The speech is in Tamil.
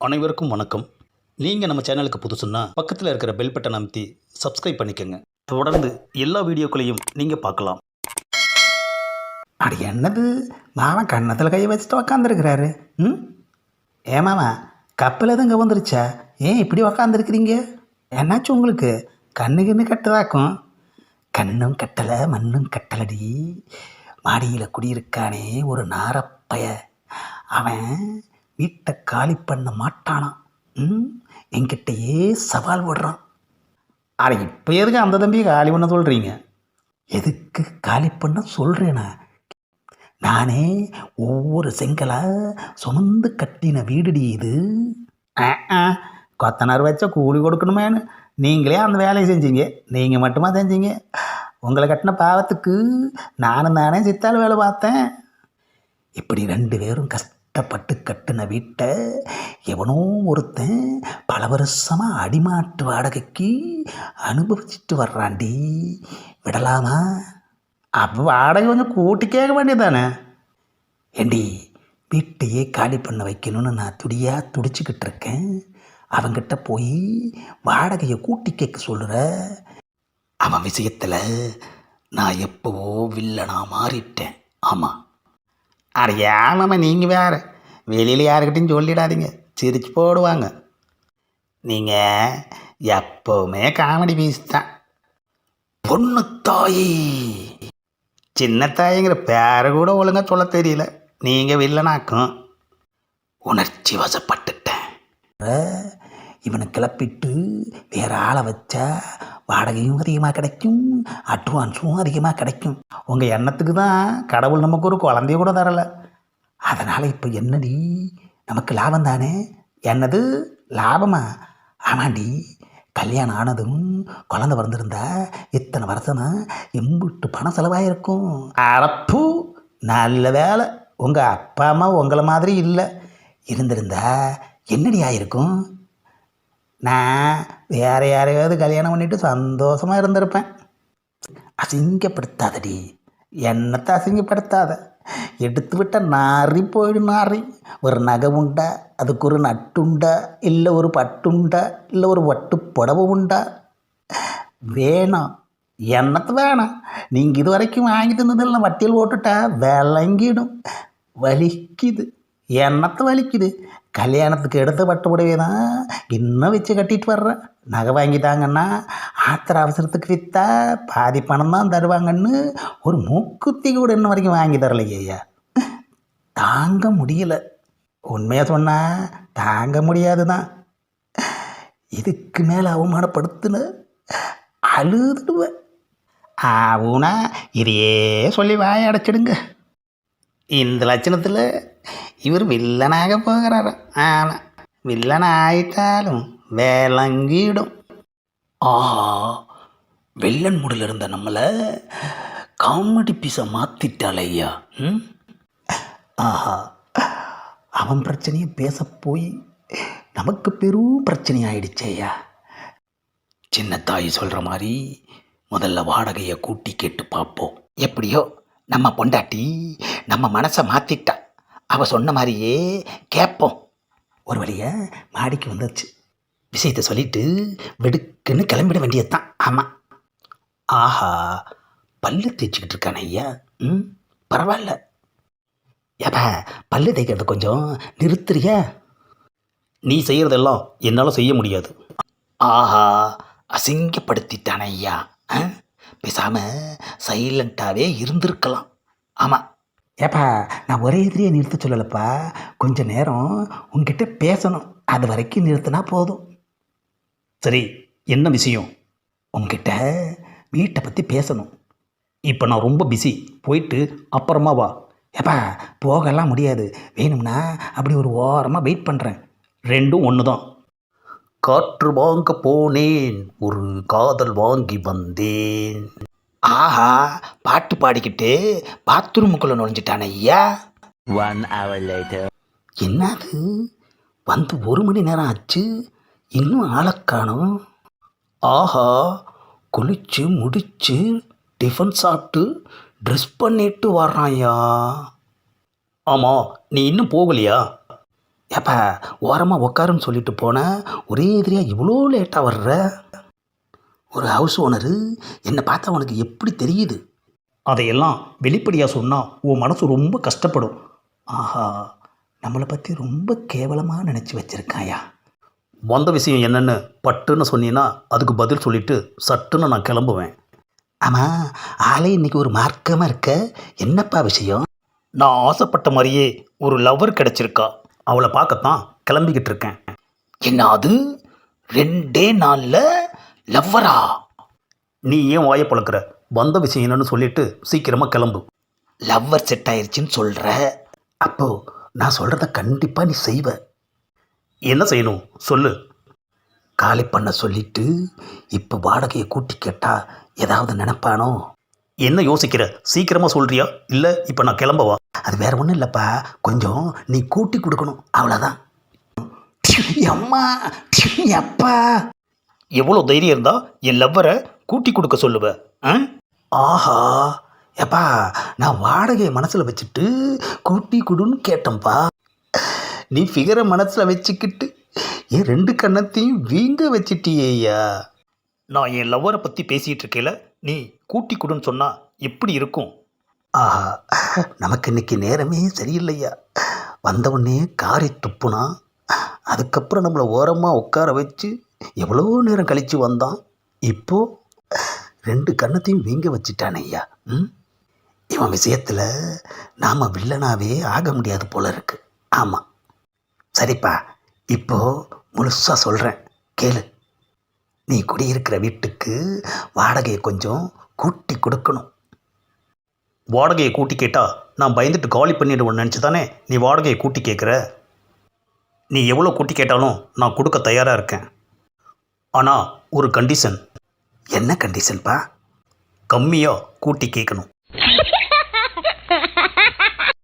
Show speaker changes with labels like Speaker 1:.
Speaker 1: அனைவருக்கும் வணக்கம். நீங்கள் நம்ம சேனலுக்கு புதுசுன்னா பக்கத்தில் இருக்கிற பெல் பட்டன் அமைத்தி சப்ஸ்கிரைப் பண்ணிக்கோங்க. தொடர்ந்து எல்லா வீடியோக்களையும் நீங்கள் பார்க்கலாம்.
Speaker 2: அட என்னது? மாமன் கன்னத்தில் கையை வச்சுட்டு உக்காந்துருக்கிறாரு. ம்? ஏமாமா கப்பல் எதுவும் இங்கே வந்துருச்சா? ஏன் இப்படி உக்காந்துருக்கிறீங்க? என்னாச்சும் உங்களுக்கு? கண்ணு கண்ணு கட்டுதாக்கும். கண்ணும் கட்டலை மண்ணும் கட்டலடி. மாடியில் குடியிருக்கானே ஒரு நாரப்பய. அவன் வீட்டை காலி பண்ண மாட்டானா ம்? என்கிட்டயே சவால் விடுறான் அட இப்போ எதுக்கு அந்த தம்பியை காலி பண்ண சொல்கிறீங்க எதுக்கு காலி பண்ண சொல்கிறேனா நானே ஒவ்வொரு செங்கலாக சுமந்து கட்டின வீடுடி இது. ஆ, ஆ, கொத்தனார் வச்ச கூலி கொடுக்கணுமேனு நீங்களே அந்த வேலையை செஞ்சீங்க. நீங்கள் மட்டுமா செஞ்சீங்க? உங்களை கட்டின பாவத்துக்கு நானும் தானே சித்தால் வேலை பார்த்தேன். இப்படி ரெண்டு பேரும் கஷ்டப்பட்டு கட்டின வீட்டை எவனோ ஒருத்தன் பல வருஷமாக அடிமாட்டு வாடகைக்கு அனுபவிச்சுட்டு வர்றாண்டி விடலாமா? அப்போ வாடகை வந்து கூட்டி கேட்க வேண்டியதானே ஏண்டி வீட்டையே காலி பண்ண வைக்கணும்னு நான் துடியாக துடிச்சுக்கிட்டு இருக்கேன். அவங்கிட்ட போய் வாடகையை கூட்டி கேட்க சொல்கிற அவன் விஷயத்தில் நான் எப்போவோ வில்லனா மாறிட்டேன். ஆமாம் அறியாமல் நீங்கள் வேற வெளியில் யாருக்கிட்டையும் சொல்லிடாதீங்க சிரிச்சு போடுவாங்க நீங்கள் எப்போவுமே காமெடி பீஸ் தான் பொண்ணு தாயி சின்ன தாயிங்கிற பேரை கூட ஒழுங்காக சொல்ல தெரியல நீங்கள் வில்லனாக்கும் உணர்ச்சி வசப்பட்டுட்டேன் இவனை கிளப்பிட்டு வேற ஆளை வச்சா வாடகையும் அதிகமாக கிடைக்கும் அட்வான்ஸும் அதிகமாக கிடைக்கும். உங்கள் எண்ணத்துக்கு தான் கடவுள் நமக்கு ஒரு குழந்தைய கூட தரலை. அதனால் இப்போ என்னடி? நமக்கு லாபம் தானே? என்னது? லாபமா? ஆமாண்டி கல்யாணம் ஆனதும் குழந்த பிறந்திருந்தா இத்தனை வருஷமா எம்பிட்டு பணம் செலவாயிருக்கும். அறப்பு நல்ல வேலை. உங்கள் அப்பா அம்மா உங்களை மாதிரி இல்லை. இருந்திருந்தா என்னடி ஆயிருக்கும்? நான் வேற யாரையாவது கல்யாணம் பண்ணிவிட்டு சந்தோஷமாக இருந்திருப்பேன். அசிங்கப்படுத்தாதடி. என்னத்தை அசிங்கப்படுத்தாத. எடுத்து விட்ட நாரி போயிடும் நாரி. ஒரு நகை உண்டா? அதுக்கு ஒரு நட்டுண்டா? இல்லை ஒரு பட்டுண்டா? இல்லை ஒரு வட்டு புடவை உண்டா? வேணாம். என்னத்து வேணாம். நீங்கள் இது வரைக்கும் வாங்கி இருந்ததெல்லாம் வட்டியில் போட்டுட்டா விளங்கிடும். வலிக்குது. என்னத்தை வலிக்குது? கல்யாணத்துக்கு எடுத்த பட்டு புடவை தான் இன்னும் வச்சு கட்டிட்டு வர்றேன் நகை வாங்கிட்டாங்கன்னா ஆத்திர அவசரத்துக்கு விற்றா பாதி பணம் தான் தருவாங்கன்னு ஒரு மூக்குத்தி கூட இன்ன வரைக்கும் வாங்கி தரலையே ஐயா. தாங்க முடியல. உண்மையாக சொன்னால் தாங்க முடியாது தான். இதுக்கு மேலே அவமானப்படுத்துன அழுதுடுவேன். ஆவுனா இதையே சொல்லி வாய அடைச்சிடுங்க. இந்த லட்சணத்தில் இவர் வில்லனாக போகிறாரு? ஆனால் வில்லன் ஆயிட்டாலும் வேலங்கிடும். ஆஹா வெள்ளன் முடில் இருந்த நம்மளை காமெடி பீஸை மாற்றிட்டாள் ஐயா. ம்? ஆஹா அவன் பிரச்சனையை பேச போய் நமக்கு பெரும் பிரச்சனை ஆயிடுச்சு ஐயா. சின்ன தாய் சொல்கிற மாதிரி முதல்ல வாடகையை கூட்டி கேட்டு பார்ப்போம். எப்படியோ நம்ம பொண்டாட்டி நம்ம மனசை மாற்றிட்டா அவ சொன்ன மாதிரியே கேட்போம். ஒரு வழியை மாடிக்கு வந்துருச்சு விஷயத்தை சொல்லிட்டு வெடுக்குன்னு கிளம்பிட வேண்டியது தான் ஆமாம் ஆஹா பல்லு தேய்ச்சிக்கிட்டு இருக்கான ஐயா. ம் பரவாயில்ல. ஏப்பா பல்லு தேய்க்கிறது கொஞ்சம் நிறுத்துறியா?
Speaker 1: நீ செய்கிறதெல்லாம் என்னால் செய்ய முடியாது.
Speaker 2: ஆஹா அசிங்கப்படுத்திட்டான ஐயா. ஆ? பேசாம சைலண்ட்டாகவே இருந்திருக்கலாம். ஆமாம் ஏப்பா நான் ஒரே எதிரியை நிறுத்த சொல்லலப்பா. கொஞ்ச நேரம் உங்ககிட்ட பேசணும். அது வரைக்கும் நிறுத்தினா போதும்.
Speaker 1: சரி என்ன விஷயம்?
Speaker 2: உங்ககிட்ட வீட்டை பற்றி பேசணும்.
Speaker 1: இப்போ நான் ரொம்ப பிஸி போயிட்டு அப்புறமா வா.
Speaker 2: ஏப்பா போகலாம் முடியாது. வேணும்னா அப்படி ஒரு ஓரமாக வெயிட் பண்ணுறேன்
Speaker 1: ரெண்டும் ஒன்று தான் காற்று வாங்க போனேன் ஒரு காதல் வாங்கி வந்தேன்.
Speaker 2: ஆஹா பாட்டு பாடிக்கிட்டு பாத்ரூமுக்குள்ளே நுழைஞ்சிட்டானே ஐயா.
Speaker 3: One hour later.
Speaker 2: என்னது? வந்து ஒரு மணி நேரம் ஆச்சு இன்னும் காணோம். ஆஹா குளிச்சு முடிச்சு டிஃபன் சாப்பிட்டு ட்ரெஸ் பண்ணிட்டு வர்றான்யா
Speaker 1: ஆமாம் நீ இன்னும் போகலையா?
Speaker 2: ஏப்பா ஓரமாக உக்காருன்னு சொல்லிட்டு போனேன் ஒரே எதிரியாக இவ்வளோ லேட்டாக வர்ற? ஒரு ஹவுஸ் ஓனரு என்னை பார்த்தா உனக்கு எப்படி தெரியுது?
Speaker 1: அதையெல்லாம் வெளிப்படையாக சொன்னால் உன் மனசு ரொம்ப கஷ்டப்படும்.
Speaker 2: ஆஹா நம்மளை பற்றி ரொம்ப கேவலமாக நினச்சி வச்சிருக்காயா?
Speaker 1: வந்த விஷயம் என்னன்னு பட்டுன்னு சொன்னீங்கன்னா அதுக்கு பதில் சொல்லிட்டு சட்டுன்னு நான் கிளம்புவேன்.
Speaker 2: ஆமாம் ஆளே இன்னைக்கு ஒரு மார்க்கமாக இருக்க? என்னப்பா விஷயம்?
Speaker 1: நான் ஆசைப்பட்ட மாதிரியே ஒரு லவ்வர் கிடைச்சிருக்கா. அவளை பார்க்கத்தான் கிளம்பிக்கிட்டு இருக்கேன்
Speaker 2: என்ன அது ரெண்டே நாளில் லவ்வரா?
Speaker 1: நீ ஏன் வாயை பழக்கிற வந்த விஷயம் என்னன்னு சொல்லிட்டு சீக்கிரமாக கிளம்பு.
Speaker 2: லவ்வர் செட் ஆயிருச்சுன்னு சொல்கிற அப்போ நான் சொல்கிறத கண்டிப்பாக நீ செய்வ.
Speaker 1: என்ன செய்யணும்? சொல்லு.
Speaker 2: காலி பண்ண சொல்லிட்டு இப்போ வாடகையை கூட்டி கேட்டா ஏதாவது நினைப்பானோ?
Speaker 1: என்ன யோசிக்கிற? சீக்கிரமாக சொல்றியா? இல்லை இப்போ நான் கிளம்பவா?
Speaker 2: அது வேற ஒன்றும் இல்லைப்பா. கொஞ்சம் நீ கூட்டி கொடுக்கணும். அவ்வளோதான் அம்மா அப்பா.
Speaker 1: எவ்வளோ தைரியம் இருந்தா என் லவ்வரை கூட்டி கொடுக்க சொல்லுவ. ஆ?
Speaker 2: ஆஹா. எப்பா நான் வாடகையை மனசில் வச்சுட்டு கூட்டி கொடுன்னு கேட்டேன்ப்பா. நீ ஃபிகரை மனசில் வச்சுக்கிட்டு என் ரெண்டு கண்ணத்தையும் வீங்க வச்சிட்டியேயா
Speaker 1: நான் என் லவ்வரை பற்றி பேசிகிட்டு இருக்கையில் நீ கூட்டி கொடுன்னு சொன்னால் எப்படி இருக்கும்?
Speaker 2: ஆஹா நமக்கு இன்னைக்கு நேரமே சரியில்லையா? வந்தவுடனே காரை துப்புனா அதுக்கப்புறம் நம்மளை ஓரமாக உட்கார வச்சு எவ்வளோ நேரம் கழித்து வந்தான்? இப்போ ரெண்டு கண்ணத்தையும் வீங்க வச்சிட்டானே ஐயா ம்? இவன் விஷயத்தில் நாம் வில்லனாவே ஆக முடியாது போல இருக்குது ஆமாம் சரிப்பா இப்போது முழுசாக சொல்கிறேன் கேளு. நீ குடியிருக்கிற வீட்டுக்கு வாடகையை கொஞ்சம் கூட்டி கொடுக்கணும்.
Speaker 1: வாடகையை கூட்டி கேட்டால் நான் பயந்துட்டு காலி பண்ணிடுவேன் நினச்சி தானே நீ வாடகையை கூட்டி கேட்குற நீ எவ்வளோ கூட்டி கேட்டாலும் நான் கொடுக்க தயாராக இருக்கேன். ஆனால் ஒரு கண்டிஷன்
Speaker 2: என்ன கண்டிஷன்ப்பா
Speaker 1: கம்மியாக கூட்டி கேட்கணும்